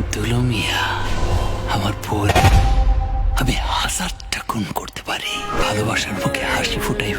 কিন্তু লোমিয়া আমার ভুল। আমি হাজারটা খুন করতে পারি। ভালোবাসার মুখে হাসি ফুটাইব।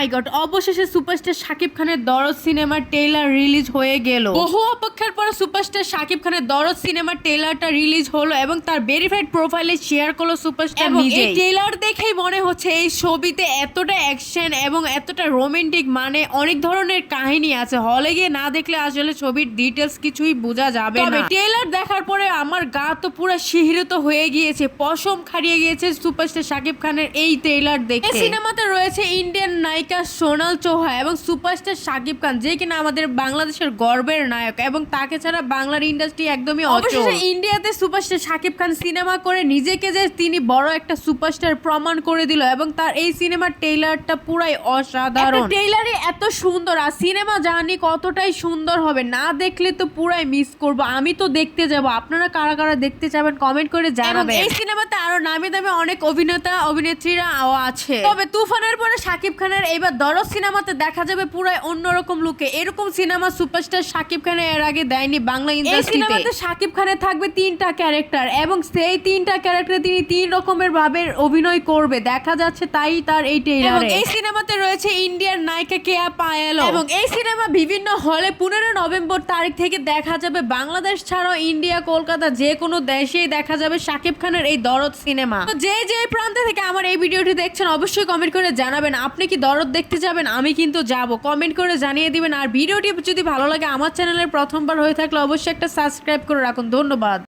মাই গড অবশেষে সুপারস্টার শাকিব খানের দরদ সিনেমার ট্রেলার রিলিজ হয়ে গেল। বহু অপেক্ষার পরে সুপারস্টার শাকিব খানের দরদ সিনেমার ট্রেলারটা রিলিজ হলো এবং তার ভেরিফাইড প্রোফাইলে শেয়ার করল সুপারস্টার এবং নিজে এই ট্রেলার দেখেই মনে হচ্ছে এই ছবিতে এতটা অ্যাকশন এবং এতটা রোমান্টিক মানে অনেক ধরনের কাহিনী আছে। হলে গিয়ে না দেখলে আসলে ছবির ডিটেলস কিছুই বোঝা যাবে না। ট্রেলার দেখার পরে আমার গা তো পুরো শিহরিত হয়ে গিয়েছে পশম খাড়িয়ে গিয়েছে সুপারস্টার শাকিব খানের এই ট্রেলার দেখে সিনেমাতে রয়েছে ইন্ডিয়ান নায়িকা সোনাল চৌহা এবং সুপারস্টার শাকিব খান যে কিনা আমাদের বাংলাদেশের গর্বের নায়ক এবং তাকে ছাড়া বাংলার ইন্ডাস্ট্রি একদমই অবশেষে ইন্ডিয়াতে সুপারস্টার শাকিব খান সিনেমা করে নিজেকে যে তিনি বড় একটা সুপারস্টার প্রমাণ করে দিল এবং তার এই সিনেমার ট্রেলারটা পুরাই অসাধারণ। ট্রেলারে এত সুন্দর আর সিনেমা জানি কতটাই সুন্দর হবে না দেখলে তো পুরাই মিস করব। আমি তো দেখতে যাব আপনারা কারা কারা দেখতে যাবেন কমেন্ট করে জানাবেন। এই সিনেমাতে আরও নামি দামি অনেক অভিনেতা অভিনেত্রীরা আছে। তবে তুফানের পরে শাকিব খানের এবার দরজ সিনেমাতে দেখা যাবে পুরাই অন্যরকম লুকে। এরকম সিনেমা সুপারস্টার শাকিব খানের এর আগে দেয়নি বাংলা ইন্ডাস্ট্রিতে। সিনেমাতে শাকিব খানের থাকবে তিনটা ক্যারেক্টার এবং সেই তিনটা ক্যারেক্টারে তিনি তিন রকমের ভাবে অভিনয় করবে। দেখা যাচ্ছে তাই তার এই ট্রেলারে এই সিনেমাতে রয়েছে ইন্ডিয়ার নায়িকা কেয়া পায়েল। এবং এই সিনেমা বিভিন্ন হলে পনেরো নভেম্বর তারিখ থেকে দেখা যাবে। বাংলাদেশ ছাড়াও ইন্ডিয়া কলকাতা যে কোনো দেশেই দেখা যাবে শাকিব খানের এই দরদ সিনেমা। তো যে যে প্রান্ত থেকে আমার এই ভিডিওটি দেখছেন অবশ্যই কমেন্ট করে জানাবেন আপনি কি দরদ দেখতে যাবেন, আমি কিন্তু যাব। কমেন্ট করে জানিয়ে দিবেন, আর ভিডিওটি যদি ভালো লাগে, আমার চ্যানেলের প্রথমবার হয়ে থাকলে অবশ্যই একটা সাবস্ক্রাইব করে রাখুন। ধন্যবাদ।